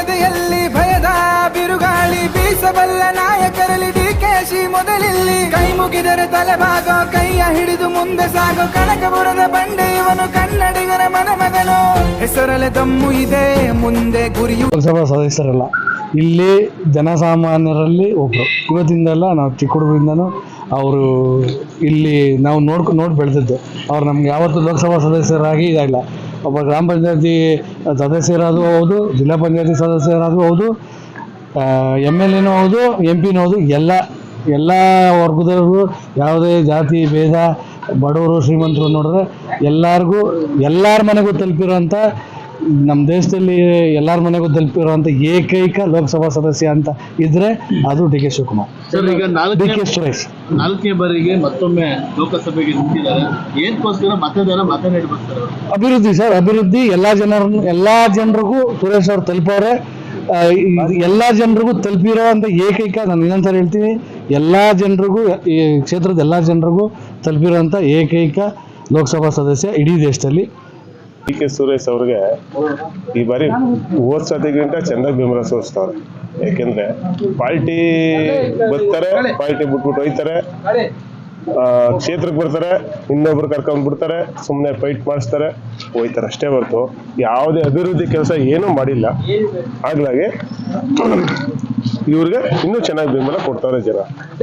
ಎದೆಯಲ್ಲಿ ಭಯದ ಬಿರುಗಾಳಿ ಬೀಸಬಲ್ಲ ನಾಯಕರಲ್ಲಿ ಡಿಕೆಶಿ ಮೊದಲಿಲ್ಲಿ. ಕೈ ಮುಗಿದರೆ ತಲೆಬಾಗೋ ಕೈಯ ಹಿಡಿದು ಮುಂದೆ ಸಾಗೋ. ಕನಕಪುರದ ಬಂಡೆ ಇವನು ಕನ್ನಡಿಗರ ಮನಮಗನು. ಹೆಸರಲೆ ದಮ್ಮು ಇದೆ, ಮುಂದೆ ಗುರಿಯು ಲೋಕಸಭಾ ಸದಸ್ಯರಲ್ಲ, ಇಲ್ಲಿ ಜನಸಾಮಾನ್ಯರಲ್ಲಿ ಒಬ್ಬರು ಇವತ್ತಿಂದಲ್ಲ ನಾವು ಚಿಕ್ಕ ಅವರು ಇಲ್ಲಿ ನಾವು ನೋಡ್ಕೊ ನೋಡಿ ಬೆಳೆದಿದ್ದು. ಅವ್ರು ನಮ್ಗೆ ಯಾವತ್ತೂ ಲೋಕಸಭಾ ಸದಸ್ಯರಾಗಿ ಇದಾಗಿಲ್ಲ. ಒಬ್ಬ ಗ್ರಾಮ ಪಂಚಾಯತಿ ಸದಸ್ಯರಾದರೂ ಹೌದು, ಜಿಲ್ಲಾ ಪಂಚಾಯತಿ ಸದಸ್ಯರಾದರೂ ಹೌದು ಎಂ ಎಲ್ ಎನೂ ಹೌದು, ಎಂ ಪಿನೂ ಹೌದು, ಎಲ್ಲ ಎಲ್ಲ ವರ್ಗದವ್ರಿಗೂ ಯಾವುದೇ ಜಾತಿ, ಭೇದ, ಬಡವರು, ಶ್ರೀಮಂತರು ನೋಡಿದ್ರೆ ಎಲ್ಲರಿಗೂ, ಎಲ್ಲರ ಮನೆಗೂ ತಲುಪಿರೋಂಥ ನಮ್ಮ ದೇಶದಲ್ಲಿ ಎಲ್ಲರ ಮನೆಗೂ ತಲುಪಿರುವಂತ ಏಕೈಕ ಲೋಕಸಭಾ ಸದಸ್ಯ ಅಂತ ಇದ್ರೆ ಅದು ಡಿ ಕೆ ಶಿವಕುಮಾರ್. ಸರ್ ಈಗ ಡಿ ನಾಲ್ಕನೇ ಕೆ ಸುರೇಶ್. ನಾಲ್ಕನೇ ಬಾರಿಗೆ ಮತ್ತೊಮ್ಮೆ ಲೋಕಸಭೆಗೆ ನಿಂತಿದ್ದಾರೆ. ಏನಕ್ಕೋಸ್ಕರ ಮತದಾರ ಮತ ನೀಡಿ ಬರ್ತಾರೆ ಅವರು? ಅಭಿವೃದ್ಧಿ ಸರ್ ಅಭಿವೃದ್ಧಿ ಎಲ್ಲಾ ಜನರ ಎಲ್ಲಾ ಜನರಿಗೂ ಸುರೇಶ್ ಅವ್ರು ತಲುಪವ್ರೆ. ಎಲ್ಲಾ ಜನರಿಗೂ ತಲುಪಿರೋ ಅಂತ ಏಕೈಕ ನಾನು ಇನ್ನೊಂದ್ಸರಿ ಹೇಳ್ತೀನಿ ಎಲ್ಲಾ ಜನರಿಗೂ ಈ ಕ್ಷೇತ್ರದ ಎಲ್ಲಾ ಜನರಿಗೂ ತಲುಪಿರೋಂಥ ಏಕೈಕ ಲೋಕಸಭಾ ಸದಸ್ಯ ಇಡೀ ದೇಶದಲ್ಲಿ. ಡಿ ಕೆ ಸುರೇಶ್ ಅವ್ರಿಗೆ ಈ ಬಾರಿ ಓದ್ಸೋದಕ್ಕಿಂತ ಚೆನ್ನಾಗಿ ಬೆಂಬಲ ತೋರಿಸ್ತವ್ರೆ ಯಾಕೆಂದ್ರೆ ಪಾರ್ಟಿ ಬರ್ತಾರೆ, ಪಾರ್ಟಿ ಬಿಟ್ಬಿಟ್ಟು ಹೋಯ್ತಾರೆ. ಕ್ಷೇತ್ರಕ್ಕೆ ಬರ್ತಾರೆ, ಇನ್ನೊಬ್ರು ಕರ್ಕೊಂಡ್ ಬಿಡ್ತಾರೆ ಸುಮ್ಮನೆ ಫೈಟ್ ಮಾಡಿಸ್ತಾರೆ, ಹೋಯ್ತಾರೆ. ಅಷ್ಟೇ ಹೊರತು ಯಾವುದೇ ಅಭಿವೃದ್ಧಿ ಕೆಲಸ ಏನೂ ಮಾಡಿಲ್ಲ. ಹಾಗಾಗಿ ಇವ್ರಿಗೆ ಇನ್ನೂ ಚೆನ್ನಾಗಿ ಬೆಂಬಲ ಕೊಡ್ತಾರೆ ಜನ.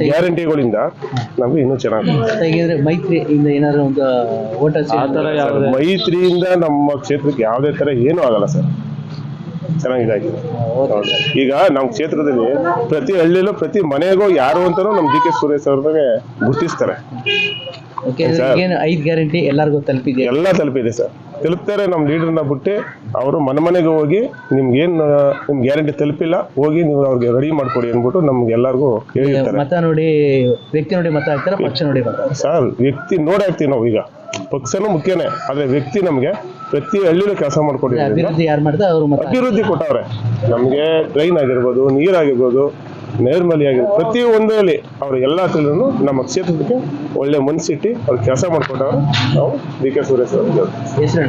ಗ್ಯಾರಂಟಿಗಳಿಂದ ನಮ್ಗೆ ಇನ್ನೂ ಚೆನ್ನಾಗಿ ಹೇಗಿದ್ರೆ ಮೈತ್ರಿ ಇಂದ ಏನಾದ್ರು ಒಂದು ಓಟ ಮೈತ್ರಿಯಿಂದ ನಮ್ಮ ಕ್ಷೇತ್ರಕ್ಕೆ ಯಾವುದೇ ತರ ಏನೂ ಆಗಲ್ಲ ಸರ್. ಚೆನ್ನಾಗಿದಾಗಿದೆ ಈಗ ನಮ್ಮ ಕ್ಷೇತ್ರದಲ್ಲಿ ಪ್ರತಿ ಹಳ್ಳಿಲೂ ಪ್ರತಿ ಮನೆಗೂ ಯಾರು ಅಂತಾನೂ ನಮ್ಮ ಡಿ ಕೆ ಸುರೇಶ್ ಅವ್ರಿಗೆ ಗುರ್ತಿಸ್ತಾರೆ. Okay sir. ಏನು ಐದು ಗ್ಯಾರಂಟಿ ಎಲ್ಲರಿಗೂ ತಲುಪಿದೆ ಎಲ್ಲ ತಲುಪಿದೆ ಸರ್. ತಲುಪ್ತಾರೆ ನಮ್ಮ ಲೀಡರ್ನ ಬಿಟ್ಟು ಅವರು ಮನೆ ಮನೆಗೆ ಹೋಗಿ ನಿಮ್ಗೇನು ನಿಮ್ ಗ್ಯಾರಂಟಿ ತಲುಪಿಲ್ಲ ಹೋಗಿ ನೀವು ಅವ್ರಿಗೆ ರೆಡಿ ಮಾಡ್ಕೊಡಿ ಅಂದ್ಬಿಟ್ಟು ನಮ್ಗೆ ಎಲ್ಲಾರ್ಗೂ ಹೇಳಿರ್ತಾರೆ. ಮತ ನೋಡಿ ವ್ಯಕ್ತಿ ನೋಡಿ ಮತ ಹಾಕ್ತಾರ ಪಕ್ಷ ನೋಡಿ ಸರ್ ವ್ಯಕ್ತಿ ನೋಡಿ ಹಾಕ್ತೀವಿ ನಾವು ಈಗ. ಪಕ್ಷನೂ ಮುಖ್ಯನೇ ಆದ್ರೆ ವ್ಯಕ್ತಿ ನಮಗೆ ಪ್ರತಿ ಹಳ್ಳಿಲೂ ಕೆಲಸ ಮಾಡ್ಕೊಡಿ ಅಭಿವೃದ್ಧಿ ಯಾರು ಮಾಡ್ತಾರೆ ಅವರು. ಅಭಿವೃದ್ಧಿ ಕೊಟ್ಟವ್ರೆ. ನಮಗೆ ಟ್ರೈನ್ ಆಗಿರ್ಬೋದು ನೀರಾಗಿರ್ಬೋದು ನೈರ್ಮಲ್ಯ ಆಗಿರ್ಬೋದು ಪ್ರತಿ ಒಂದರಲ್ಲಿ ಅವ್ರ ಎಲ್ಲ ತಿಳಿದ್ರು ನಮ್ಮ ಕ್ಷೇತ್ರಕ್ಕೆ ಒಳ್ಳೆ ಮನಸ್ಸಿಟ್ಟು ಅವ್ರು ಕೆಲಸ ಮಾಡ್ಕೊಟ್ಟವ್ರು. ನಾವು ಡಿ ಕೆ ಸುರೇಶ್ ಅವ್ರಿಗೆ ಹೆಸರು